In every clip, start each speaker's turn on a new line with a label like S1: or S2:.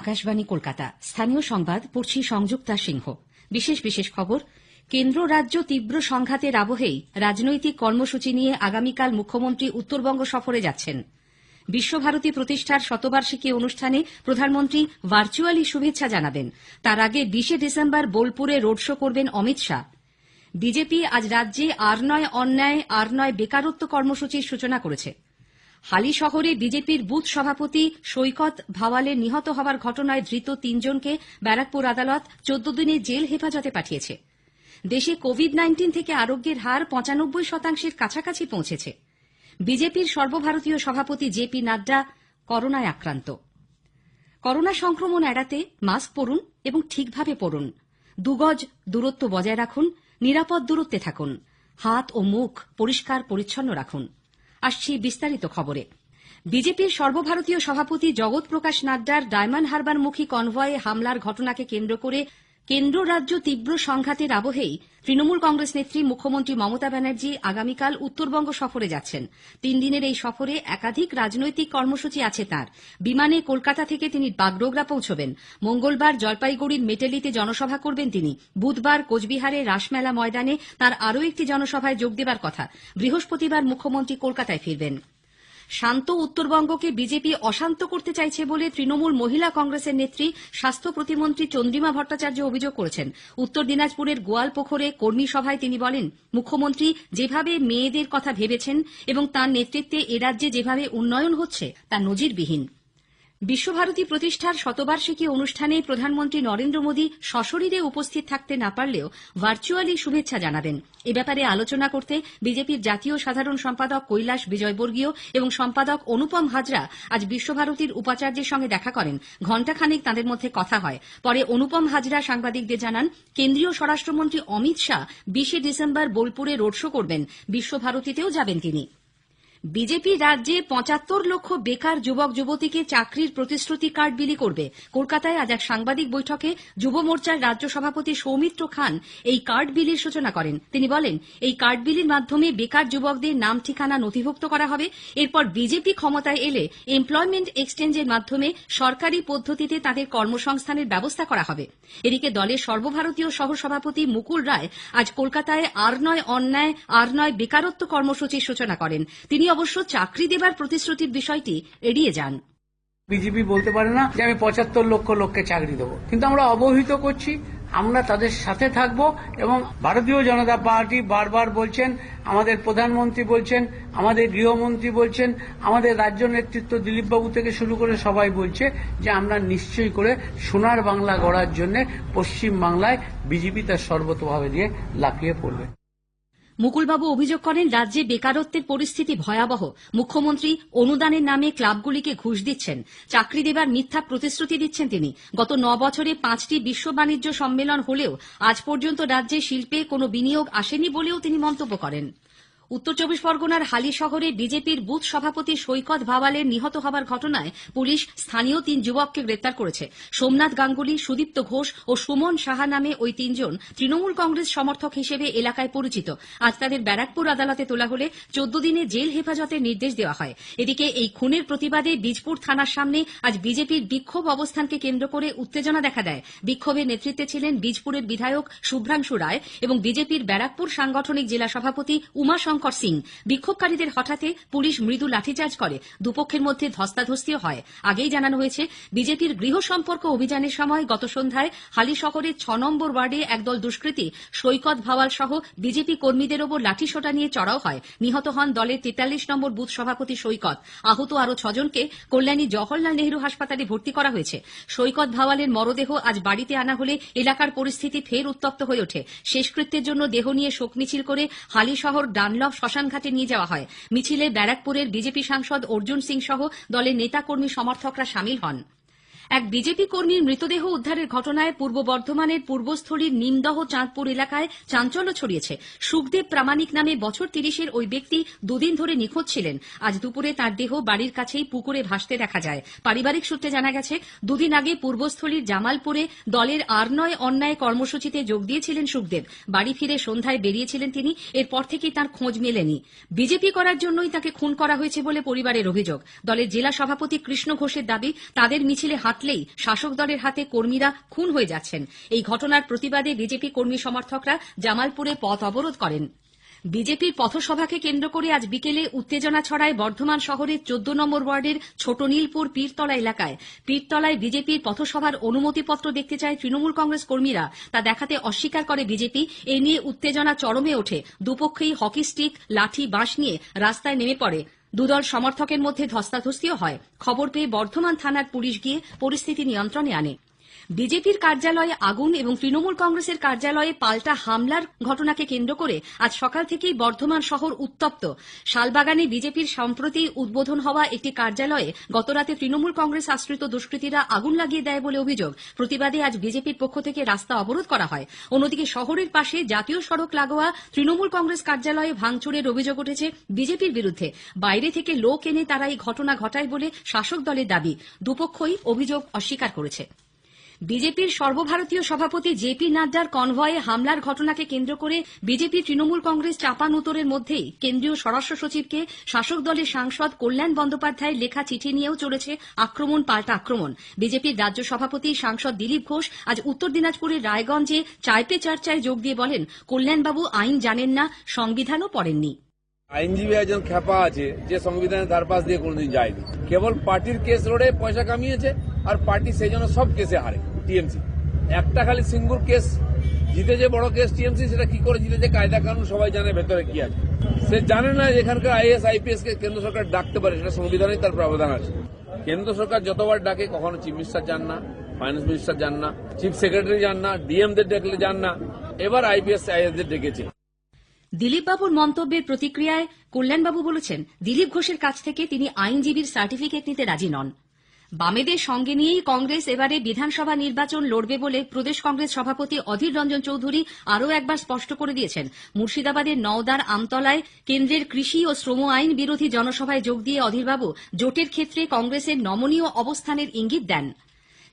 S1: আকাশবাণী কলকাতা স্থানীয় সংবাদ পড়ছি সংযুক্তা সিংহ বিশেষ বিশেষ খবর কেন্দ্র রাজ্য তীব্র সংঘাতের আবহেই রাজনৈতিক কর্মসূচি নিয়ে আগামীকাল মুখ্যমন্ত্রী উত্তরবঙ্গ সফরে যাচ্ছেন বিশ্বভারতী প্রতিষ্ঠার শতবার্ষিকী অনুষ্ঠানে প্রধানমন্ত্রী ভার্চুয়ালি শুভেচ্ছা জানাবেন তার আগে বিশে ডিসেম্বর বোলপুরে রোড শো করবেন অমিত শাহ বিজেপি আজ রাজ্যে আর নয় অন্যায় আর নয় বেকারত্ব কর্মসূচির সূচনা করেছে হালি শহরে বিজেপির বুথ সভাপতি সৈকত ভাওয়ালের নিহত হওয়ার ঘটনায় ধৃত তিনজনকে ব্যারাকপুর আদালত চোদ্দ দিনের জেল হেফাজতে পাঠিয়েছে দেশে কোভিড নাইন্টিন থেকে আরোগ্যের হার পঁচানব্বই শতাংশের কাছাকাছি পৌঁছেছে বিজেপির সর্বভারতীয় সভাপতি জে পি নাড্ডা করোনায় আক্রান্ত করোনা সংক্রমণ এড়াতে মাস্ক পরুন এবং ঠিকভাবে পরুন দুগজ দূরত্ব বজায় রাখুন নিরাপদ দূরত্বে থাকুন হাত ও মুখ পরিষ্কার পরিচ্ছন্ন রাখুন আসছি বিস্তারিত খবরে বিজেপির সর্বভারতীয় সভাপতি জগৎ প্রকাশ নাড্ডার ডায়মন্ড হারবার মুখী কনভয়ে হামলার ঘটনাকে কেন্দ্র করে কেন্দ্র রাজ্য তীব্র সংঘাতের আবহেই তৃণমূল কংগ্রেস নেত্রী মুখ্যমন্ত্রী মমতা ব্যানার্জি আগামীকাল উত্তরবঙ্গ সফরে যাচ্ছেন তিন দিনের এই সফরে একাধিক রাজনৈতিক কর্মসূচি আছে তাঁর বিমানে কলকাতা থেকে তিনি বাগডোগরা পৌঁছবেন মঙ্গলবার জলপাইগুড়ির মেটেলিতে জনসভা করবেন তিনি বুধবার কোচবিহারে রাসমেলা ময়দানে তাঁর আরও একটি জনসভায় যোগ দেবার কথা বৃহস্পতিবার মুখ্যমন্ত্রী কলকাতায় ফিরবেন শান্ত উত্তরবঙ্গকে বিজেপি অশান্ত করতে চাইছে বলে তৃণমূল মহিলা কংগ্রেসের নেত্রী স্বাস্থ্য প্রতিমন্ত্রী চন্দ্রিমা ভট্টাচার্য অভিযোগ করেছেন উত্তর দিনাজপুরের গোয়ালপোখরে কর্মী সভায় তিনি বলেন মুখ্যমন্ত্রী যেভাবে মেয়েদের কথা ভেবেছেন এবং তার নেতৃত্বে এরাজ্যে যেভাবে উন্নয়ন হচ্ছে তা নজিরবিহীন বিশ্বভারতী প্রতিষ্ঠার শতবার্ষিকী অনুষ্ঠানে প্রধানমন্ত্রী নরেন্দ্র মোদী সশরীরে উপস্থিত থাকতে না পারলেও ভার্চুয়ালি শুভেচ্ছা জানাবেন এ ব্যাপারে আলোচনা করতে বিজেপির জাতীয় সাধারণ সম্পাদক কৈলাস বিজয়বর্গীয় এবং সম্পাদক অনুপম হাজরা আজ বিশ্বভারতীর উপাচার্যের সঙ্গে দেখা করেন ঘণ্টাখানেক তাঁদের মধ্যে কথা হয় পরে অনুপম হাজরা সাংবাদিকদের জানান কেন্দ্রীয় স্বরাষ্ট্রমন্ত্রী অমিত শাহ বিশে ডিসেম্বর বোলপুরে রোড শো করবেন বিশ্বভারতীতেও যাবেন তিনি বিজেপি রাজ্যে পঁচাত্তর লক্ষ বেকার যুবক যুবতীকে চাকরির প্রতিশ্রুতি কার্ড বিলি করবে কলকাতায় আজ এক সাংবাদিক বৈঠকে যুব মোর্চার রাজ্য সভাপতি সৌমিত্র খান এই কার্ড বিলির সূচনা করেন তিনি বলেন এই কার্ড বিলির মাধ্যমে বেকার যুবকদের নাম ঠিকানা নথিভুক্ত করা হবে এরপর বিজেপি ক্ষমতায় এলে এমপ্লয়মেন্ট এক্সচেঞ্জের মাধ্যমে সরকারি পদ্ধতিতে তাদের কর্মসংস্থানের ব্যবস্থা করা হবে এদিকে দলের সর্বভারতীয় সহসভাপতি মুকুল রায় আজ কলকাতায় আর নয় অন্যায় আর নয় বেকারত্ব কর্মসূচির সূচনা করেন তিনি অবশ্য চাকরি দেবার প্রতিশ্রুতির বিষয়টি এড়িয়ে যান বিজেপি বলতে পারে না যে আমি পঁচাত্তর লক্ষ লোককে চাকরি দেবো কিন্তু আমরা অবহিত করছি আমরা তাদের সাথে থাকব এবং ভারতীয় জনতা পার্টি বারবার বলছেন আমাদের প্রধানমন্ত্রী বলছেন আমাদের গৃহমন্ত্রী বলছেন আমাদের রাজ্য নেতৃত্ব দিলীপবাবু থেকে শুরু করে সবাই বলছে যে আমরা নিশ্চয়ই করে সোনার বাংলা গড়ার জন্য পশ্চিম বাংলায় বিজেপি তার সর্বতভাবে দিয়ে লাফিয়ে পড়বে মুকুলবাবু অভিযোগ করেন রাজ্যে বেকারত্বের পরিস্থিতি ভয়াবহ মুখ্যমন্ত্রী অনুদানের নামে ক্লাবগুলিকে ঘুষ দিচ্ছেন চাকরি দেবার মিথ্যা প্রতিশ্রুতি দিচ্ছেন তিনি গত ন বছরে পাঁচটি বিশ্ব বাণিজ্য সম্মেলন হলেও আজ পর্যন্ত রাজ্যে শিল্পে কোনো বিনিয়োগ আসেনি বলেও তিনি মন্তব্য করেন উত্তর চব্বিশ পরগনার হালি শহরে বিজেপির বুথ সভাপতি সৈকত ভাওয়ালের নিহত হবার ঘটনায় পুলিশ স্থানীয় তিন যুবককে গ্রেপ্তার করেছে সোমনাথ গাঙ্গুলি সুদীপ্ত ঘোষ ও সুমন সাহা নামে ওই তিনজন তৃণমূল কংগ্রেস সমর্থক হিসেবে এলাকায় পরিচিত আজ তাদের ব্যারাকপুর আদালতে তোলা হলে চোদ্দ দিনে জেল হেফাজতের নির্দেশ দেওয়া হয় এদিকে এই খুনের প্রতিবাদে বীজপুর থানার সামনে আজ বিজেপির বিক্ষোভ অবস্থানকে কেন্দ্র করে উত্তেজনা দেখা দেয় বিক্ষোভের নেতৃত্বে ছিলেন বীজপুরের বিধায়ক শুভ্রাংশু রায় এবং বিজেপির ব্যারাকপুর সাংগঠনিক জেলা সভাপতি উমা শঙ্কর সিং বিক্ষোভকারীদের হঠাতে পুলিশ মৃদু লাঠিচার্জ করে দুপক্ষের মধ্যে ধস্তাধস্তিও হয় আগেই জানানো হয়েছে বিজেপির গৃহ সম্পর্ক অভিযানের সময় গত সন্ধ্যায় হালিশহরের ছ নম্বর ওয়ার্ডে একদল দুষ্কৃতী সৈকত ভাওয়াল সহ বিজেপি কর্মীদের ওপর লাঠিসোঁটা নিয়ে চড়াও হয় নিহত হন দলের তেতাল্লিশ নম্বর বুথ সভাপতি সৈকত আহত আরও ছজনকে কল্যাণী জওহরলাল নেহরু হাসপাতালে ভর্তি করা হয়েছে সৈকত ভাওয়ালের মরদেহ আজ বাড়িতে আনা হলে এলাকার পরিস্থিতি ফের উত্তপ্ত হয়ে ওঠে শেষকৃত্যের জন্য দেহ নিয়ে শোক মিছিল করে হালিশহর ডানলপ উদ্ধব শ্মশানঘাটে নিয়ে যাওয়া হয় মিছিলে ব্যারাকপুরের বিজেপি সাংসদ অর্জুন সিং সহ দলের নেতাকর্মী সমর্থকরা সামিল হন এক বিজেপি কর্মীর মৃতদেহ উদ্ধারের ঘটনায় পূর্ব বর্ধমানের পূর্বস্থলীর নিমদহ চাঁদপুর এলাকায় চাঞ্চল্য ছড়িয়েছে সুখদেব প্রামাণিক নামে বছর তিরিশের ওই ব্যক্তি দুদিন ধরে নিখোঁজ ছিলেন আজ দুপুরে তার দেহ বাড়ির কাছেই পুকুরে ভাসতে দেখা যায় পারিবারিক সূত্রে জানা গেছে দুদিন আগে পূর্বস্থলীর জামালপুরে দলের আর নয় অন্যায় কর্মসূচিতে যোগ দিয়েছিলেন সুখদেব বাড়ি ফিরে সন্ধ্যায় বেরিয়েছিলেন তিনি এরপর থেকে তার খোঁজ মেলেনি বিজেপি করার জন্যই তাকে খুন করা হয়েছে বলে পরিবারের অভিযোগ দলের জেলা সভাপতি কৃষ্ণ ঘোষের দাবি তাদের মিছিলে হাত খাটলেই শাসক দলের হাতে কর্মীরা খুন হয়ে যাচ্ছেন এই ঘটনার প্রতিবাদে বিজেপি কর্মী সমর্থকরা জামালপুরে পথ অবরোধ করেন বিজেপির পথসভাকে কেন্দ্র করে আজ বিকেলে উত্তেজনা ছড়ায় বর্ধমান শহরের চোদ্দ নম্বর ওয়ার্ডের ছোট নীলপুর পীরতলা এলাকায় পীরতলায় বিজেপির পথসভার অনুমতিপত্র দেখতে চায় তৃণমূল কংগ্রেস কর্মীরা তা দেখাতে অস্বীকার করে বিজেপি এ নিয়ে উত্তেজনা চরমে ওঠে দুপক্ষেই হকি স্টিক লাঠি বাঁশ নিয়ে রাস্তায় নেমে পড়ে দুদল সমর্থকের মধ্যে ধস্তাধস্তিও হয় খবর পেয়ে বর্ধমান থানার পুলিশ গিয়ে পরিস্থিতি নিয়ন্ত্রণে আনে বিজেপির কার্যালয়ে আগুন এবং তৃণমূল কংগ্রেসের কার্যালয়ে পাল্টা হামলার ঘটনাকে কেন্দ্র করে আজ সকাল থেকেই বর্ধমান শহর উত্তপ্ত শালবাগানে বিজেপির সম্প্রতি উদ্বোধন হওয়া একটি কার্যালয়ে গতরাতে তৃণমূল কংগ্রেস আশ্রিত দুষ্কৃতীরা আগুন লাগিয়ে দেয় বলে অভিযোগ প্রতিবাদে আজ বিজেপির পক্ষ থেকে রাস্তা অবরোধ করা হয় অন্যদিকে শহরের পাশে জাতীয় সড়ক লাগোয়া তৃণমূল কংগ্রেস কার্যালয়ে ভাঙচুরের অভিযোগ উঠেছে বিজেপির বিরুদ্ধে বাইরে থেকে লোক এনে তারা এই ঘটনা ঘটায় বলে শাসক দলের দাবি দুপক্ষই অভিযোগ অস্বীকার করেছে বিজেপির সর্বভারতীয় সভাপতি জেপি নাড্ডার কনভয়ে হামলার ঘটনাকে কেন্দ্র করে বিজেপি তৃণমূল কংগ্রেস চাপানোতরের মধ্যেই কেন্দ্রীয় স্বরাষ্ট্র সচিবকে শাসক দলের সাংসদ কল্যাণ বন্দ্যোপাধ্যায়ের লেখা চিঠি নিয়েও চলেছে আক্রমণ পাল্টা আক্রমণ বিজেপির রাজ্য সভাপতি সাংসদ দিলীপ ঘোষ আজ উত্তর দিনাজপুরের রায়গঞ্জে চাইপে চর্চায় যোগ দিয়ে বলেন কল্যাণবাবু আইন জানেন না সংবিধানও পড়েননি আইনজীবী একজন খেপা আছে যে সংবিধানের ধারপাশ দিয়ে কোনদিন যায়নি কেবল পার্টির কেস রোডে পয়সা কামিয়েছে আর পার্টি সেই জন্য সব কেসে হারে টিএমসি একটা খালি সিঙ্গুর কেস জিতে যে বড় কেস টিএমসি সেটা কি করে জিতেছে কায়দা কানুন সবাই জানে ভেতরে কি আছে সে জানে না এখানকার আইএস আইপিএস কে কেন্দ্র সরকার ডাকতে পারে সেটা সংবিধানে তার প্রাবধান আছে কেন্দ্র সরকার যতবার ডাকে কখনো চিফ মিনিস্টার যান না ফাইন্যান্স মিনিস্টার যান না চিফ সেক্রেটারি যান না ডিএম দের ডেকলে যান না এবার আইপিএস আইএস দের ডেকেছে দিলীপ বাবুর মন্তব্যের প্রতিক্রিয়ায় কল্যাণবাবু বলেছেন দিলীপ ঘোষের কাছ থেকে তিনি আইনজীবীর সার্টিফিকেট নিতে রাজি নন বামেদের সঙ্গে নিয়েই কংগ্রেস এবারে বিধানসভা নির্বাচন লড়বে বলে প্রদেশ কংগ্রেস সভাপতি অধীর রঞ্জন চৌধুরী আরও একবার স্পষ্ট করে দিয়েছেন মুর্শিদাবাদের নওদার আমতলায় কেন্দ্রের কৃষি ও শ্রম আইন বিরোধী জনসভায় যোগ দিয়ে অধীরবাবু জোটের ক্ষেত্রে কংগ্রেসের নমনীয় অবস্থানের ইঙ্গিত দেন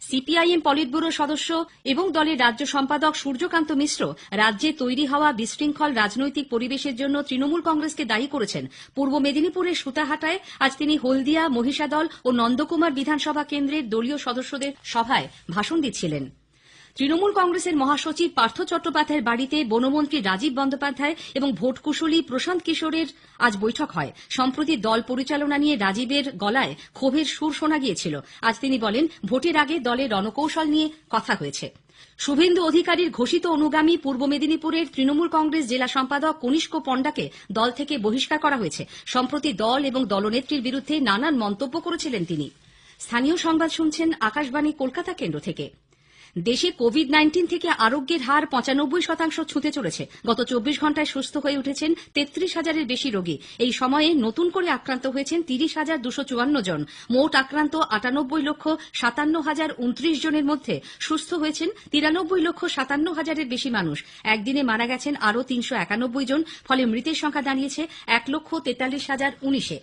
S1: সিপিআইএম পলিট ব্যুরোর সদস্য এবং দলের রাজ্য সম্পাদক সূর্যকান্ত মিশ্র রাজ্যে তৈরি হওয়া বিশৃঙ্খল রাজনৈতিক পরিবেশের জন্য তৃণমূল কংগ্রেসকে দায়ী করেছেন পূর্ব মেদিনীপুরের সুতাহাটায় আজ তিনি হলদিয়া মহিষাদল ও নন্দকুমার বিধানসভা কেন্দ্রের দলীয় সদস্যদের সভায় ভাষণ দিচ্ছিলেন তৃণমূল কংগ্রেসের মহাসচিব পার্থ চট্টোপাধ্যায়ের বাড়িতে বনমন্ত্রী রাজীব বন্দ্যোপাধ্যায় এবং ভোটকুশলী প্রশান্ত কিশোরের আজ বৈঠক হয় সম্প্রতি দল পরিচালনা নিয়ে রাজীবের গলায় ক্ষোভের সুর শোনা গিয়েছিল আজ তিনি বলেন ভোটের আগে দলের রণকৌশল নিয়ে কথা হয়েছে শুভেন্দু অধিকারীর ঘোষিত অনুগামী পূর্ব মেদিনীপুরের তৃণমূল কংগ্রেস জেলা সম্পাদক কনিষ্ক পণ্ডাকে দল থেকে বহিষ্কার করা হয়েছে সম্প্রতি দল এবং দলনেত্রীর বিরুদ্ধে নানান মন্তব্য করেছিলেন তিনি স্থানীয় সংবাদ শুনছেন আকাশবাণী কলকাতা কেন্দ্র থেকে দেশে কোভিড নাইন্টিন থেকে আরোগ্যের হার পঁচানব্বই শতাংশ ছুঁতে চলেছে গত চব্বিশ ঘন্টায় সুস্থ হয়ে উঠেছেন তেত্রিশ হাজারের বেশি রোগী এই সময়ে নতুন করে আক্রান্ত হয়েছেন তিরিশ হাজার দুশো চুয়ান্ন জন মোট আক্রান্ত আটানব্বই লক্ষ সাতান্ন হাজার উনত্রিশ জনের মধ্যে সুস্থ হয়েছেন তিরানব্বই লক্ষ সাতান্ন হাজারের বেশি মানুষ একদিনে মারা গেছেন আরও তিনশো একানব্বই জন ফলে মৃতের সংখ্যা দাঁড়িয়েছে এক লক্ষ তেতাল্লিশ হাজার উনিশে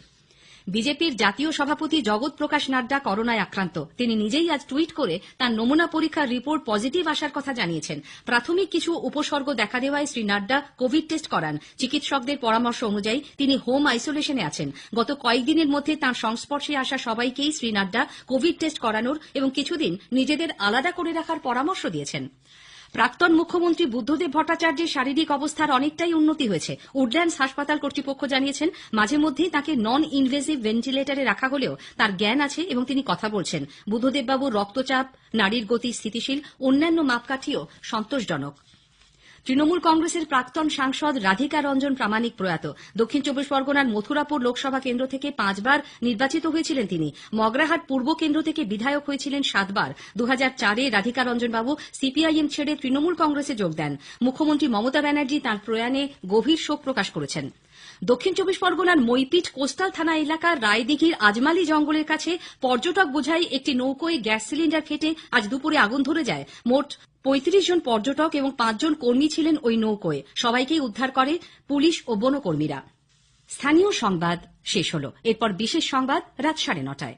S1: বিজেপির জাতীয় সভাপতি জগৎ প্রকাশ নাড্ডা করোনায় আক্রান্ত তিনি নিজেই আজ টুইট করে তার নমুনা পরীক্ষার রিপোর্ট পজিটিভ আসার কথা জানিয়েছেন প্রাথমিক কিছু উপসর্গ দেখা দেওয়ায় শ্রী নাড্ডা কোভিড টেস্ট করান চিকিৎসকদের পরামর্শ অনুযায়ী তিনি হোম আইসোলেশনে আছেন গত কয়েকদিনের মধ্যে তাঁর সংস্পর্শে আসা সবাইকেই শ্রী নাড্ডা কোভিড টেস্ট করানোর এবং কিছুদিন নিজেদের আলাদা করে রাখার পরামর্শ দিয়েছেন প্রাক্তন মুখ্যমন্ত্রী বুদ্ধদেব ভট্টাচার্যের শারীরিক অবস্থার অনেকটাই উন্নতি হয়েছে উডল্যান্ডস হাসপাতাল কর্তৃপক্ষ জানিয়েছেন মাঝে মধ্যেই তাঁকে নন ইনভেসিভ ভেন্টিলেটরে রাখা হলেও তার জ্ঞান আছে এবং তিনি কথা বলছেন বুদ্ধদেববাবুর রক্তচাপ নারীর গতি স্থিতিশীল অন্যান্য মাপকাঠিও সন্তোষজনক তৃণমূল কংগ্রেসের প্রাক্তন সাংসদ রাধিকা রঞ্জন প্রামাণিক প্রয়াত দক্ষিণ চব্বিশ পরগনার মথুরাপুর লোকসভা কেন্দ্র থেকে পাঁচবার নির্বাচিত হয়েছিলেন তিনি মগরাহাট পূর্ব কেন্দ্র থেকে বিধায়ক হয়েছিলেন সাতবার দুহাজার চারে রাধিকা রঞ্জনবাবু সিপিআইএম ছেড়ে তৃণমূল কংগ্রেসে যোগ দেন মুখ্যমন্ত্রী মমতা ব্যানার্জি তাঁর প্রয়াণে গভীর শোক প্রকাশ করেছেন দক্ষিণ চব্বিশ পরগনার মইপিট কোস্তাল থানা এলাকার রায়দিঘির আজমালি জঙ্গলের কাছে পর্যটক বোঝাই একটি নৌকোয় গ্যাস সিলিন্ডার ফেটে আজ দুপুরে আগুন ধরে যায় মোট পঁয়ত্রিশ জন পর্যটক এবং পাঁচজন কর্মী ছিলেন ওই নৌকোয় সবাইকেই উদ্ধার করে পুলিশ ও বনকর্মীরা স্থানীয় সংবাদ শেষ হল এরপর বিশেষ সংবাদ রাত সাড়ে নটায়